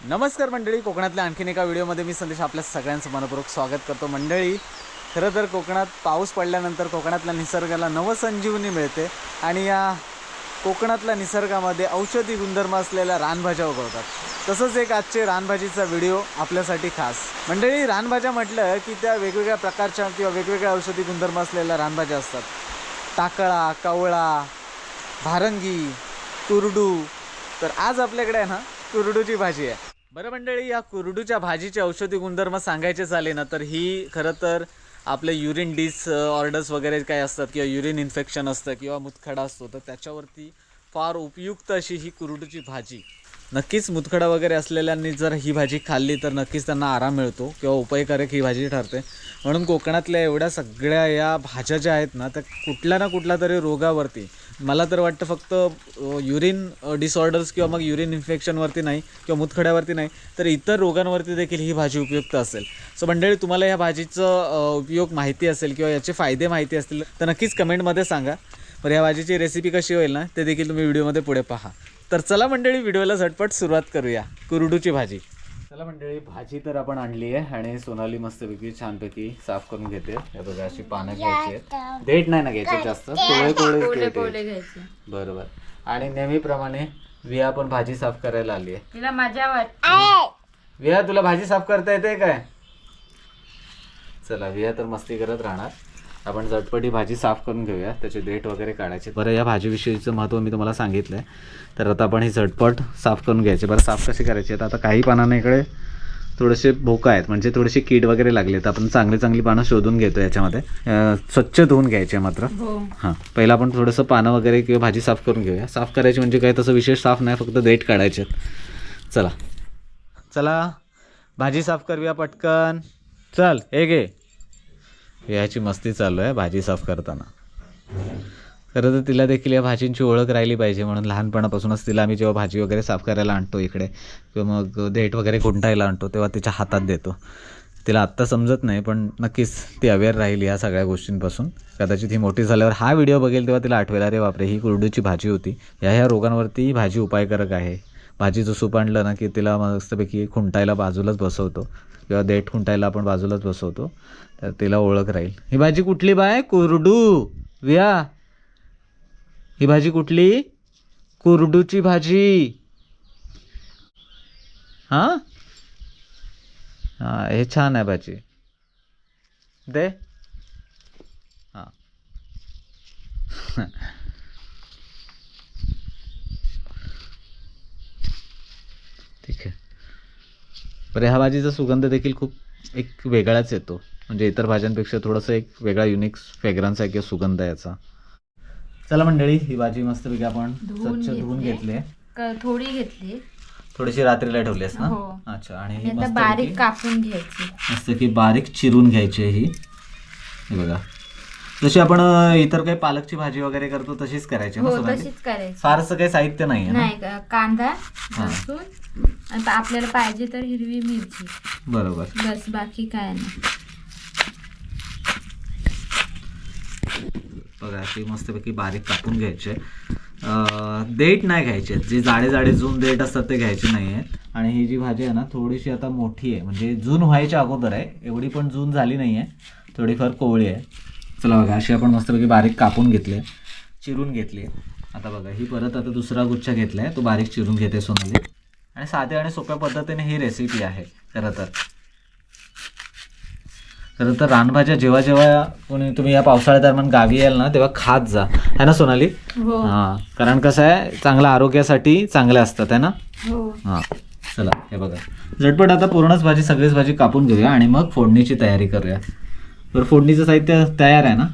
नमस्कार मंडळी कोकणातल्या आणखीन एका व्हिडिओमध्ये मी संदेश आपल्या सगळ्यांचं मनपूर्वक स्वागत करतो. मंडळी खरं तर कोकणात पाऊस पडल्यानंतर कोकणातल्या निसर्गाला नवसंजीवनी मिळते आणि या कोकणातल्या निसर्गामध्ये औषधी गुणधर्म असलेल्या रानभाज्या उगवतात. तसंच एक आजचे रानभाजीचा व्हिडिओ आपल्यासाठी खास. मंडळी रानभाज्या म्हटलं की त्या वेगवेगळ्या प्रकारच्या किंवा वेगवेगळ्या औषधी गुणधर्म असलेल्या रानभाज्या असतात. टाकळा कवळा भारंगी कुरडू. तर आज आपल्याकडे आहे ना कुरडूची भाजी आहे. बरं मंडळी या कुरडूच्या भाजीचे औषधी गुणधर्म सांगायचे झाले ना तर ही खरं तर आपले युरिन डिस ऑर्डर्स वगैरे काय असतात किंवा युरिन इन्फेक्शन असतं किंवा मुतखडा असतो तर त्याच्यावरती फार उपयुक्त अशी ही कुरडूची भाजी. नक्कीच मुतखडा वगैरे असलेल्यांनी जर ही भाजी खाल्ली तर नक्कीच त्यांना आराम मिळतो किंवा उपायकारक ही भाजी ठरते. म्हणून कोकणातल्या एवढ्या सगळ्या या भाज्या ज्या आहेत ना त्या कुठल्या ना कुठल्या तरी रोगावरती मला तर वाटतं फक्त युरिन डिसऑर्डर्स किंवा मग युरिन इन्फेक्शनवरती नाही किंवा मुतखड्यावरती नाही तर इतर रोगांवरती देखील ही भाजी उपयुक्त असेल. सो मंडळी तुम्हाला ह्या भाजीचं उपयोग माहिती असेल किंवा याचे फायदे माहिती असतील तर नक्कीच कमेंटमध्ये सांगा. बरं ह्या भाजीची रेसिपी कशी होईल ना ते देखील तुम्ही व्हिडिओमध्ये पुढे पहा. तर चला मंडळी व्हिडिओला झटपट सुरुवात करूया. कुरडूची भाजी. चला मंडळी भाजी तर आपण आणली आहे आणि सोनाली मस्तपैकी छानपैकी साफ करून घेते. हे बघा अशी पानं घ्यायची आहेत. देठ नाही ना घ्यायचे जास्त कोळे कोळे घ्यायचे. बरोबर. आणि नेहमीप्रमाणे विया पण भाजी साफ करायला आली आहे. तिला मजा वाटते. विया तुला भाजी साफ करता येते काय? चला विया तर मस्ती करत राहणार. आपण झटपटी भाजी साफ करून घेऊया. त्याचे देठ वगैरे काढायचे. बरं या भाजीविषयीचं महत्त्व मी तुम्हाला सांगितलं आहे तर आता आपण ही झटपट साफ करून घ्यायची. बरं साफ कशी करायची? आता आता काही पानांना इकडे थोडेसे भोका आहेत. म्हणजे थोडेसे कीड वगैरे लागले तर आपण चांगली चांगली पानं शोधून घेतो याच्यामध्ये. स्वच्छ धुवून घ्यायचे मात्र. हो. हां. पहिला आपण थोडंसं पानं वगैरे किंवा भाजी साफ करून घेऊया. साफ करायची म्हणजे काय तसं विशेष साफ नाही फक्त देठ काढायचे आहेत. चला. चला. भाजी साफ करूया पटकन. चल हे घे. याची मस्ती चालू आहे भाजी साफ करताना. खरं तर तिला देखील या भाजींची ओळख राहिली पाहिजे म्हणून लहानपणापासूनच तिला आम्ही जेव्हा भाजी वगैरे साफ करायला आणतो इकडे किंवा मग देठ वगैरे खुंटायला आणतो तेव्हा तिच्या हातात देतो. तिला आत्ता समजत नाही पण नक्कीच ती अवेअर राहील या सगळ्या गोष्टींपासून. कदाचित ही मोठी झाल्यावर हा व्हिडिओ बघेल तेव्हा तिला आठवेल अरे बापरे ही कुरडूची भाजी होती. ह्या ह्या रोगांवरती ही भाजी उपायकारक आहे. भाजीचं सूप आणलं ना की तिला मस्तपैकी खुंटायला बाजूलाच बसवतो. किंवा देठ खुंटायला आपण बाजूलाच बसवतो. तर तिला ओळख राहील. ही भाजी कुठली बाय? कुरडू. विया. ही भाजी कुठली? कुरडूची भाजी. हां? हां हे छान आहे भाजी. दे. हां. ठीक आहे. बरं ह्या भाजीचा सुगंध देखील खूप एक वेगळाच येतो. म्हणजे इतर भाज्यांपेक्षा थोडंसं एक वेगळा युनिक फ्रेग्रन्स आहे किंवा सुगंध आहे याचा. चला मंडळी ही भाजी मस्तपैकी आपण धुवून स्वच्छ धुवून घेतली. घेतली क- थोडी घेतली. थोडीशी रात्रीला ठेवलीस ना? हो. अच्छा आणि ही आता बारीक कापून घ्यायची. मस्त की बारीक चिरून घ्यायची आहे ही. हे बघा. जशी आपण अं, इतर काही पालकची भाजी वगैरे करतो तशीच करायची ना हो सोनाली? तशीच करायची. फारसं काही साहित्य नाही आहे ना? नाही का कांदा लसूण आणि आपल्याला पाहिजे तर हिरवी मिरची. बरोबर. बस बाकी काय नाही. बघा अशी मस्तपैकी बारीक कापून घ्यायचे. देठ नाही घ्यायचे. जे जाडे जाडे जून देठ असतात ते घ्यायचे नाही आहेत आणि ही जी भाजी आहे ना थोडीशी आता मोठी आहे. म्हणजे जून व्हायच्या अगोदर आहे. एवढी पण जून झाली नाही आहे थोडीफार कोवळी आहे. चला बघा अशी आपण मस्तपैकी बारीक कापून घेतले चिरून घेतली आता बघा ही परत आता दुसरा गुच्छा घेतला आहे तो बारीक चिरून घेते सोनाली. आणि साध्या आणि सोप्या पद्धतीने ही रेसिपी आहे. खरं तर. खरं तर रानभाज्या जेव्हा जेव्हा कोणी तुम्ही या पावसाळ्या दरम्यान गावी याल ना तेव्हा खात जा. है ना सोनाली? हो. हां. कारण कसं आहे चांगल्या आरोग्यासाठी चांगल्या असतात है ना? हो. हां. चला हे बघा. झटपट आता पूर्णच भाजी सगळीच भाजी कापून घेऊया आणि मग फोडणीची तयारी करूया. बरं फोडणीचं साहित्य तयार आहे ना?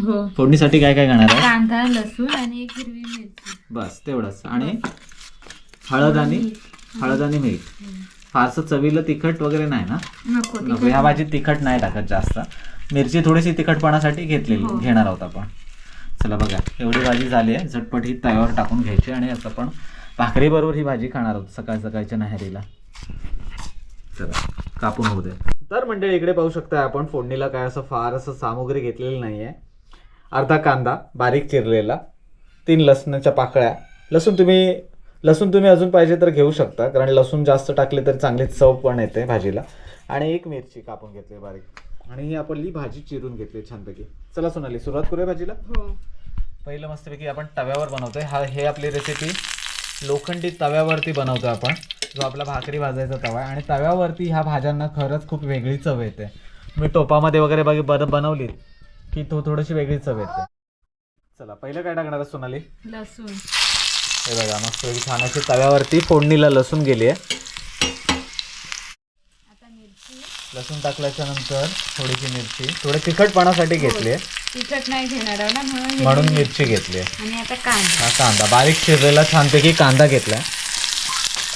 हो. फोडणीसाठी काय काय घेणार आहे? कांदा लसूण आणि एक हिरवी मिरची. बस तेवढंच. आणि हळद आणि हळद आणि मीठ. फारसं चवीला तिखट वगैरे नाही ना? नको ह्या भाजीत तिखट नाही टाकत जास्त. मिरची थोडीशी तिखटपणासाठी घेतलेली हो. घेणार आहोत आपण. चला बघा एवढी भाजी झाली आहे. झटपट ही तव्यावर टाकून घ्यायची आणि आता आपण भाकरीबरोबर ही भाजी खाणार आहोत सकाळ सकाळच्या नहरीला. चला कापून होऊ दे तर मंडळी इकडे पाहू शकता आपण फोडणीला काय असं फार असं सामुग्री घेतलेली नाही आहे अर्धा कांदा बारीक चिरलेला तीन लसणाच्या पाकळ्या. लसूण तुम्ही लसूण तुम्ही अजून पाहिजे तर घेऊ शकता कारण लसूण जास्त टाकले तर चांगली चव पण येते भाजीला. आणि एक मिरची कापून घेतली बारीक. आणि ही आपली भाजी चिरून घेतली छानपैकी. चला सोनाली सुरुवात करूया भाजीला? हो. पहिलं मस्तपैकी आपण तव्यावर बनवतोय. हा हे आपली रेसिपी लोखंडी तव्यावरती बनवतोय आपण. जो आपला भाकरी भाजायचा तवा आहे. आणि तव्यावरती ह्या भाज्यांना खरंच खूप वेगळी चव येते. मी टोपामध्ये वगैरे बघ बरं बनवली की तो थोडीशी वेगळी चव येते. चला पहिलं काय टाकणार आहे सोनाली? लसूण. हे बघा मस्तपैकी छान अशी तव्यावरती फोडणीला लसूण गेली आहे लसूण टाकल्याच्या नंतर थोडीशी मिरची थोडे तिखटपणासाठी घेतली आहे तिखट नाही घेणार ना म्हणून मिरची घेतली आहे आणि आता कांदा. हा कांदा. बारीक चिरलेला छानपैकी कांदा घेतलाय.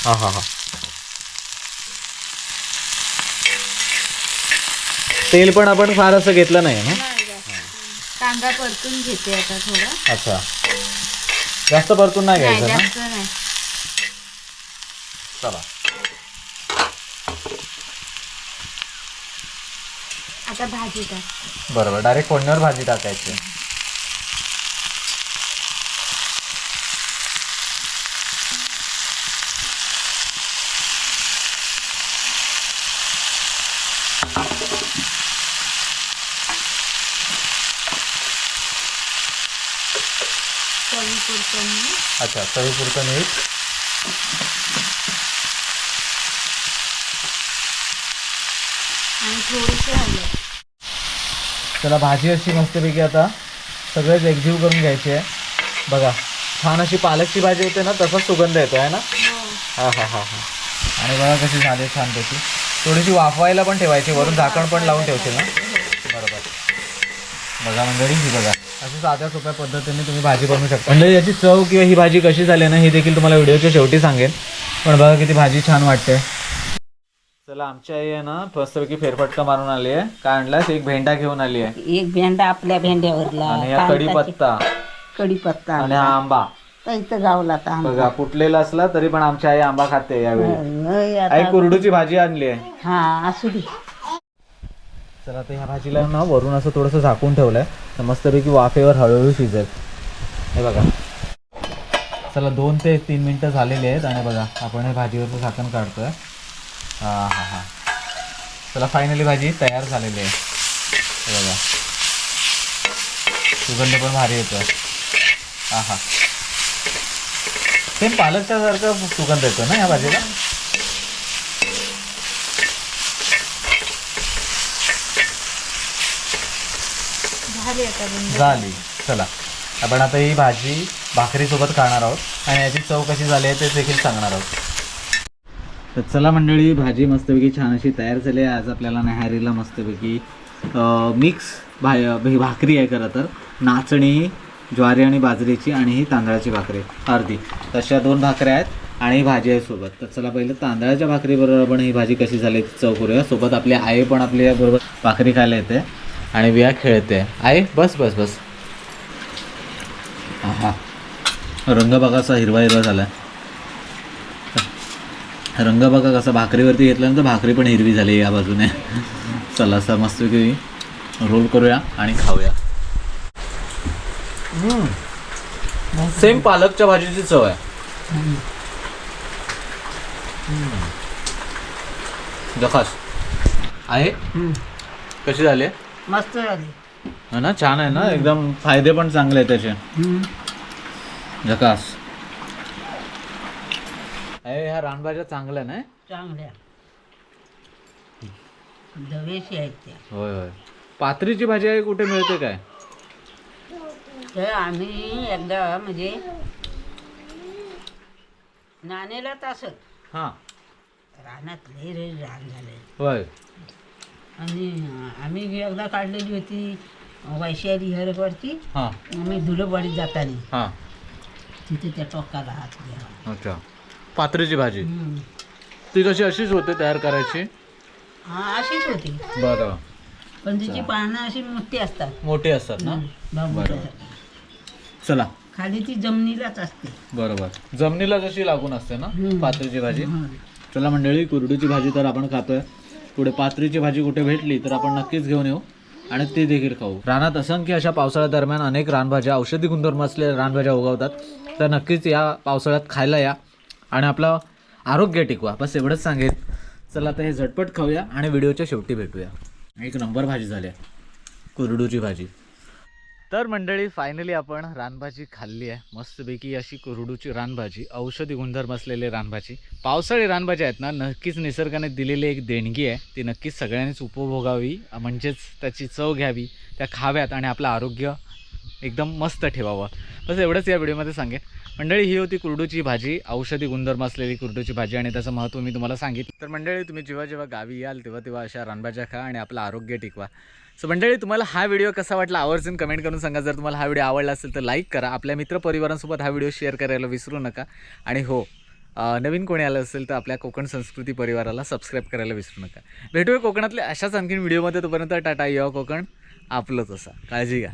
हा हा हा. तेल पण आपण फार असं घेतलं नाही ना. कांदा परतून घेते आता थोडा. अच्छा. जास्त परतून नाही नाही घ्यायचं ना? जास्त नाही. चला. आता भाजी टाक. बरोबर डायरेक्ट फोडण्यावर भाजी टाकायची चवीपुरतं मीठ अच्छा चवीपुरतं मीठ आणि थोडीशी हळद त्याला भाजी अशी मस्तपैकी आता सगळेच एकजीव करून घ्यायची आहे. बघा छान अशी पालकची भाजी होते ना तसाच सुगंध येतो आहे ना? हो. हा हा हा हा. आणि बघा कशी झाली छान त्याची थोडीशी वाफवायला पण ठेवायची वरून झाकण पण लावून ठेवशील ना. बघा मंडळी ही बघा. अशी साध्या सोप्या पद्धतीने तुम्ही भाजी बनवू शकता. मंडळी याची चव किंवा ही भाजी कशी झाली ना हे देखील तुम्हाला व्हिडिओच्या शेवटी सांगेन. पण बघा किती भाजी छान वाटते. चला आमची आई आहे ना मस्तपैकी फेरफटका मारून आली आहे. काय आणलास? एक भेंडा घेऊन आली आहे. एक भेंडा आपल्या भेंड्यावरला आणि हा कढीपत्ता कढीपत्ता आणि हा आंबा. तर इथं गावला आता आंबा. बघा फुटलेला असला तरी पण आमची आई आंबा खाते यावेळी. आता- आई कुरडूची भाजी आणली आहे. हा असू दे तर आता ह्या भाजीला ना वरून असं थोडंसं झाकून ठेवलंय. तर मस्तपैकी वाफेवर हळूहळू शिजेल. हे बघा. चला दोन ते तीन मिनटं झालेली आहेत आणि बघा आपण हे भाजीवरचं झाकण काढतोय. हां हां हां. चला फायनली भाजी तयार झालेली आहे. हे बघा. सुगंध पण भारी येतो हां हां. सेम पालकच्यासारखं सुगंध येतो ना या भाजीला? झाली आता झाली. चला. आपण आता ही भाजी भाकरीसोबत खाणार आहोत आणि याची चव कशी झाली आहे ते देखील सांगणार आहोत. तर चला मंडळी भाजी मस्तपैकी छान अशी तयार झाली आहे. आज आपल्याला नहारीला मस्तपैकी मिक्स भा भाकरी आहे खरं तर. नाचणी ज्वारी आणि बाजरीची आणि ही तांदळाची भाकरी अर्धी. तशा दोन भाकऱ्या आहेत आणि भाजी आहे सोबत. तर चला पहिलं तांदळाच्या भाकरीबरोबर आपण ही भाजी कशी झाली चव करूया. सोबत आपली आई पण आपल्या बरोबर भाकरी खायला येते. आणि विया खेळते. आई बस बस बस. हा रंग बघा असा हिरवा हिरवा झाला रंग बघा कसा भाकरीवरती घेतल्यानंतर भाकरी पण हिरवी झाली या बाजूने. चला असा मस्तपैकी रोल करूया आणि खाऊया. सेम पालकच्या भाजीची चव आहे. जखास. आहे कशी झाली? आहे? मस्त झाली. हा ना? छान आहे ना? एकदम फायदे पण चांगले आहेत त्याचे. हम्म. झकास. अरे ह्या रानभाज्या चांगल्या नाही? चांगल्या. दवेशी आहेत त्या. होय होय. पात्रीची भाजी आहे कुठे मिळते काय? तर आम्ही एकदा म्हणजे नाणेला तासत हां. रानात लय रे रान झाले होय. आणि आम्ही एकदा काढलेली होती वैशाली हरवरती हां. आम्ही धुलंवाडीत जाताना. हां. तिथे त्या टोकाला हात घ्यावा. अच्छा. पात्रीची भाजी. ती कशी अशीच होते तयार करायची? हा अशीच होती. बरं. पण तिची पानं अशी मोठी असतात. मोठी असतात ना? बांबूच्या. चला. खाली ती जमिनीलाच असते. बरोबर. जमिनीला जशी लागून असते ना. पात्रीची भाजी. चला मंडळी कुरडूची भाजी तर आपण खातोय. पुढे पात्रीची भाजी कुठे भेटली तर आपण नक्कीच घेऊन येऊ आणि ते देखील खाऊ. रानात असंख्य अशा पावसाळ्या दरम्यान अनेक रानभाज्या औषधी गुणधर्म असलेल्या रानभाज्या उगवतात. तर नक्कीच या पावसाळ्यात खायला या आणि आपलं आरोग्य टिकवा. बस एवढंच सांगेन. चला आता हे झटपट खाऊया आणि व्हिडिओच्या शेवटी भेटूया. एक नंबर भाजी झाली आहे. कुरडूची भाजी. तर मंडळी फायनली आपण रानभाजी खाल्ली आहे. मस्तपैकी अशी कुरडूची रानभाजी औषधी गुणधर्म असलेली रानभाजी. पावसाळी रानभाजी आहेत ना नक्कीच निसर्गाने दिलेली एक देणगी आहे. ती नक्कीच सगळ्यांनीच उपभोगावी म्हणजेच त्याची चव घ्यावी त्या खाव्यात आणि आपलं आरोग्य एकदम मस्त ठेवावं. बस एवढंच या व्हिडिओमध्ये सांगेन. मंडळी ही होती कुरडूची भाजी. औषधी गुणधर्म असलेली कुरडूची भाजी आणि त्याचं महत्त्व मी तुम्हाला सांगितलं. तर मंडळी तुम्ही जेव्हा जेव्हा गावी याल तेव्हा तेव्हा अशा रानभाज्या खा आणि आपलं आरोग्य टिकवा. सो मंडळी तुम्हाला हा व्हिडिओ कसा वाटला आवर्जून कमेंट करून सांगा. जर तुम्हाला हा व्हिडिओ आवडला असेल तर लाईक करा. आपल्या मित्रपरिवारांसोबत हा व्हिडिओ शेअर करायला विसरू नका. आणि हो नवीन कोणी आलं असेल तर आपल्या कोकण संस्कृती परिवाराला सबस्क्राईब करायला विसरू नका. भेटूया कोकणातल्या अशाच आणखीन व्हिडिओमध्ये. तोपर्यंत टाटा युवा कोकण. आपलंच असा काळजी घ्या.